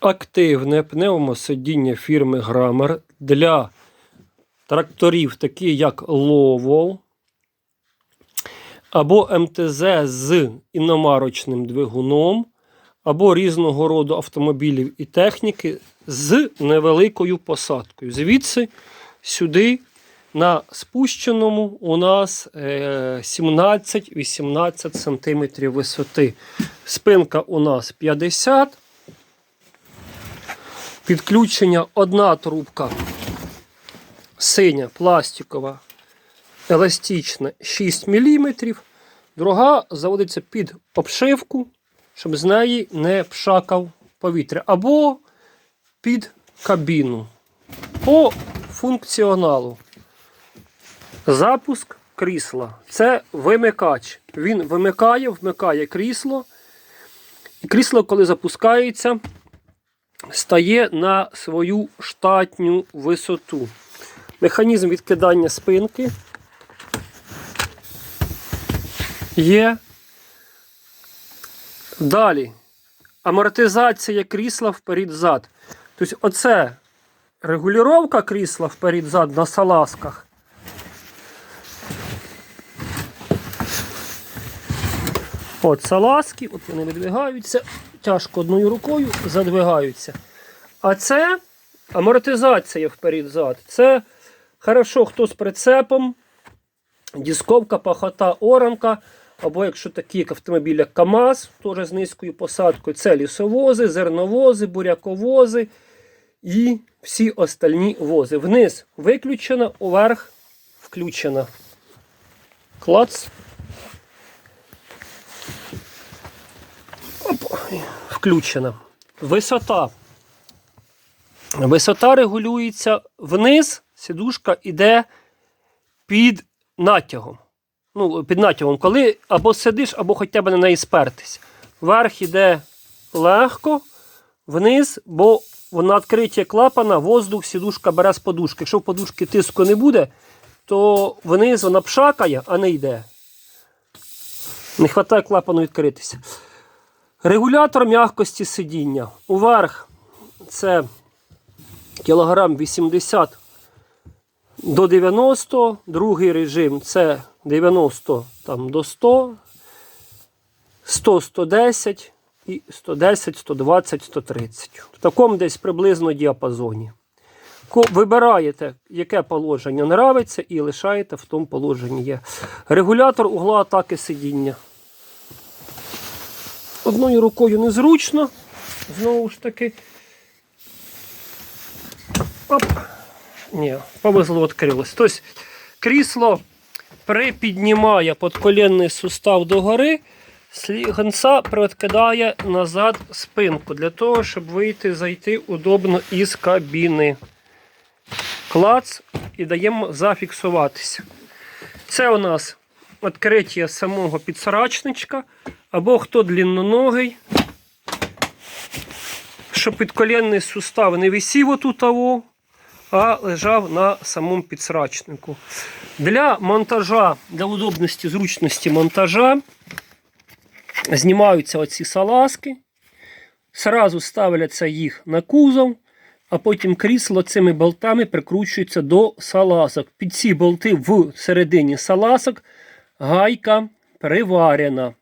активне пневмосидіння фірми Грамер для тракторів, такі як Ловол або МТЗ з іномарочним двигуном, або різного роду автомобілів і техніки з невеликою посадкою. Звідси сюди на спущеному у нас е, 17-18 см висоти. Спинка у нас 50 Підключення одна трубка синя, пластикова, еластична 6 мм. Друга заводиться під обшивку, щоб з неї не пшакав повітря. Або під кабіну. По функціоналу. Запуск крісла. Це вимикач. Він вимикає, вмикає крісло. І крісло, коли запускається, стає на свою штатню висоту. Механізм відкидання спинки є. Далі. Амортизація крісла вперед-зад. Тобто, оце регулювання крісла вперед-зад на салазках. От салазки, от вони видвигаються, тяжко одною рукою задвигаються. А це амортизація вперед-зад. Це хорошо, хто з прицепом, дисковка, пахота, оранка. Або якщо такі як автомобіль, як КАМАЗ, теж з низькою посадкою, це лісовози, зерновози, буряковози і всі остальні вози. Вниз виключено, уверх включено. Клац. Включена. Висота. Висота регулюється вниз, сідушка йде під натягом. Ну, під натягом, коли або сидиш, або хоча б на неї спертись. Вверх йде легко, вниз, бо на відкриття клапана воздух сідушка бере з подушки. Якщо в подушки тиску не буде, то вниз вона пшакає, а не йде. Не вистачає клапану відкритися. Регулятор м'якості сидіння. Уверх це кілограм 80 до 90, другий режим це 90 там, до 100, 100, 110 і 110, 120, 130. В такому десь приблизно діапазоні. Вибираєте, яке положення нравиться, і лишаєте в тому положенні є. Регулятор угла атаки сидіння. Одною рукою незручно. Знову ж таки. Оп. Ні, повезло відкрилось. Тобто крісло припіднімає подколінний сустав догори, слігенця привідкидає назад спинку для того, щоб вийти, зайти удобно із кабіни. Клац і даємо зафіксуватися. Це у нас відкриття самого підсрачничка, або хто длинноногий, щоб підколінний сустав не висів отут, аво, а лежав на самому підсрачнику. Для монтажа, для удобності, зручності монтажа знімаються оці салазки, сразу ставляться їх на кузов, а потім крісло цими болтами прикручується до салазок. Під ці болти в середині салазок гайка приварена.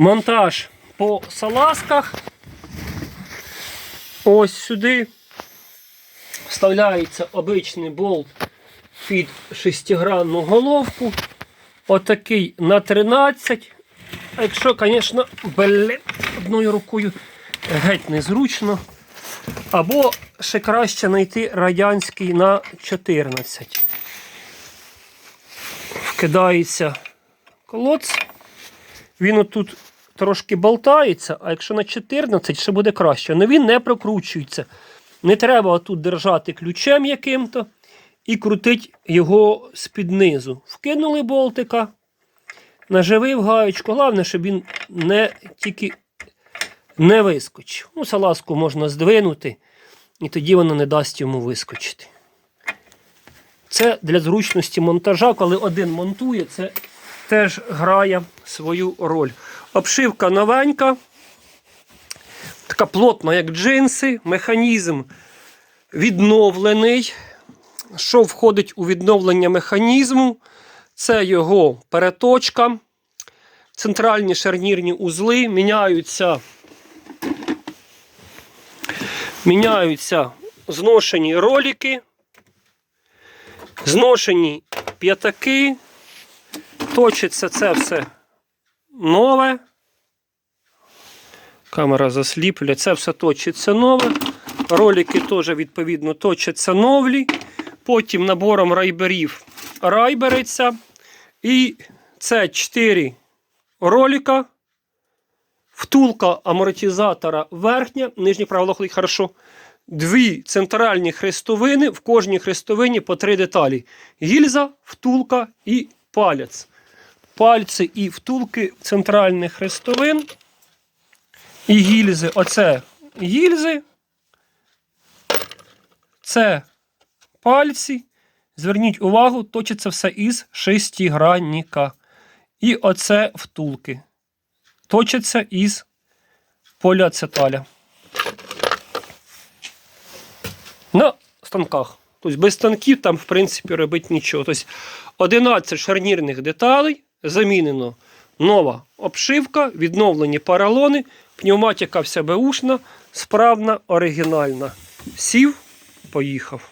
Монтаж по салазках. Ось сюди вставляється обичний болт під шестигранну головку. Отакий на 13. А якщо, звісно, блін, одною рукою геть незручно. Або ще краще знайти радянський на 14. Вкидається колодць. Він отут трошки болтається, а якщо на 14, ще буде краще. Але він не прокручується. Не треба отут держати ключем яким-то і крутити його з-під низу. Вкинули болтика, наживив гаєчку. Головне, щоб він не тільки не вискочив. Ну, салазку можна здвинути, і тоді вона не дасть йому вискочити. Це для зручності монтажа, коли один монтує, це теж грає свою роль. Обшивка новенька. така плотна, як джинси, механізм відновлений. Що входить у відновлення механізму? Це його переточка, центральні шарнірні узли, міняються, міняються зношені ролики, зношені п'ятаки, точиться це все нове. Камера засліплює, це все точиться нове. Ролики теж, відповідно, точаться нові. Потім набором райберів райбериться. І це 4 ролика. Втулка амортизатора верхня, нижній праволохлий хорошо. Дві центральні хрестовини, в кожній хрестовині по три деталі: гільза, втулка і палець. Пальці і втулки центральних хрестовин. І гільзи. Оце гільзи. Це пальці. Зверніть увагу, точиться все із шестигранника. І оце втулки. Точаться із поліацеталя. На станках. Тобто без станків там, в принципі, робити нічого. Тобто 11 шарнірних деталей замінено нова обшивка, відновлені паралони, пневматика вся беушна, справна, оригінальна. Сів, поїхав.